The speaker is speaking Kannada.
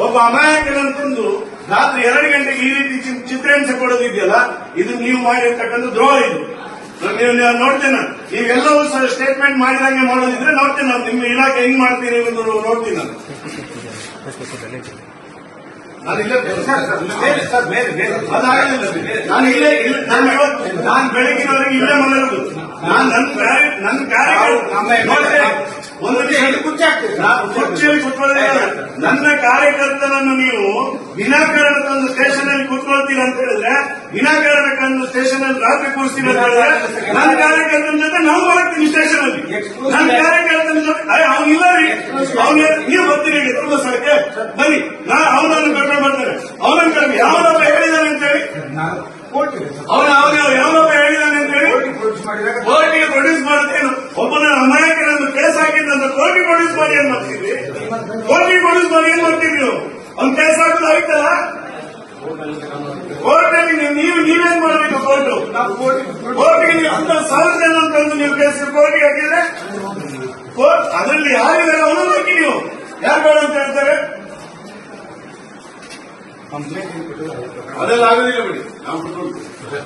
ಒಬ್ಬ ಅಮಾಯಕನಂತಂದು ರಾತ್ರಿ ಎರಡು ಗಂಟೆಗೆ ಈ ರೀತಿ ಚಿತ್ರಹಿಂಸೆ ಕೊಡೋದಿದೆಯಲ್ಲ ಇದು ನೀವು ಮಾಡಿರ್ತಕ್ಕಂಥ ದ್ರೋಹ ಇದು ನೀವು ನೋಡ್ತೇನೆ ನೀವೆಲ್ಲವೂ ಸ್ಟೇಟ್ಮೆಂಟ್ ಮಾಡಿದಂಗೆ ಮಾಡೋದಿದ್ರೆ ನೋಡ್ತೇನೆ ನಾನು ನಿಮ್ಮ ಇಲಾಖೆ ಹೆಂಗ್ ಮಾಡ್ತೀನಿ ಎಂದು ನೋಡ್ತೀನಿ ನಾನು ನಾನು ಇಲ್ಲೇ. ನಾನು ಇಲ್ಲೇ ನಾನು ನಾನು ಬೆಳಗಿನವರೆಗೆ ಇಲ್ಲೇ ಮಲಗುದು ನಾನು ನನ್ನ ನನ್ನ ಕಾರ್ಯ ಹೇಳಿ ಕುರ್ಚಿಯಲ್ಲಿ ನನ್ನ ಕಾರ್ಯಕರ್ತನನ್ನು ನೀವು ವಿನಾಕಾರಣ ತಂದು ಸ್ಟೇಷನ್ ಅಲ್ಲಿ ಕುತ್ಕೊಳ್ತೀರ ಅಂತ ಹೇಳಿದ್ರೆ ವಿನಾಕಾರಣ ಕಂಡು ಸ್ಟೇಷನ್ ಅಲ್ಲಿ ರಾತ್ರಿ ಕೂರಿಸ್ತೀರ ಅಂತ ಹೇಳಿದ್ರೆ ನನ್ನ ಕಾರ್ಯಕರ್ತನ ಜೊತೆ ನಾವು ಬರ್ತೀನಿ ಸ್ಟೇಷನ್ ಅಲ್ಲಿ ನನ್ನ ಕಾರ್ಯಕರ್ತನ ಜೊತೆ ಅವನಿಲ್ಲ ರೀ ಅವನ ನೀವು ಬರ್ತೀರಿ ತುಂಬ ಸರಕ್ಕೆ ಬನ್ನಿ. ನಾ ಅವನನ್ನು ಕರ್ಕೊಂಡು ಮಾಡ್ತಾರೆ ಅವನನ್ನು ಕರ್ಕೊಂಡು ಯಾವ್ದಪ್ಪ ಹೇಳಿದಾನೆ ಅಂತ ಹೇಳಿ? ಅವನ ಅವನ ಯಾವ್ದಪ್ಪ ಹೇಳಿದಾನೆ ಅಂತ ಹೇಳಿ? ಕೋರ್ಟಿಗೆ ಪ್ರೊಡ್ಯೂಸ್ ಮಾಡುತ್ತೇನು? ಒಬ್ಬನ ಅಮಾಯಕನನ್ನು ಕೇಸ್ ನನ್ನ ಕೋಟಿ ಪ್ರೊಡ್ಯೂಸ್ ಮಾಡಿ ಏನ್ ಮಾಡ್ತೀವಿ ಕೋಟಿ ಪ್ರೊಡ್ಯೂಸ್ ಮಾಡಿ ಏನ್ ಮಾಡ್ತೀವಿ ನೀವು? ಒಂದ್ ಕೆಲಸ ಹಾಕೋದು ಆಯ್ತಲ್ಲ ಕೋರ್ಟಲ್ಲಿ ನೀವು ನೀವು ನೀವೇನ್ ಮಾಡಬೇಕು ಕೋರ್ಟ್? ಕೋರ್ಟ್ಗೆ ನೀವು ಅಂತ ಸಾಲದ ಏನಂತಂದು ನೀವು ಕೇಸ್ ಕೋರ್ಟ್ಗೆ ಹಾಕಿದ್ರೆ ಕೋರ್ಟ್ ಅದರಲ್ಲಿ ಯಾರಿದ್ದಾರೆ ಅವನು ಹಾಕಿ ನೀವು. ಯಾರು ಬೇಡ ಅಂತ ಹೇಳ್ತಾರೆ? ಅದೆಲ್ಲ ಆಗೋದಿಲ್ಲ ಬಿಡಿ. ನಾವು ಕುತ್ಕೊಳ್ತೀವಿ.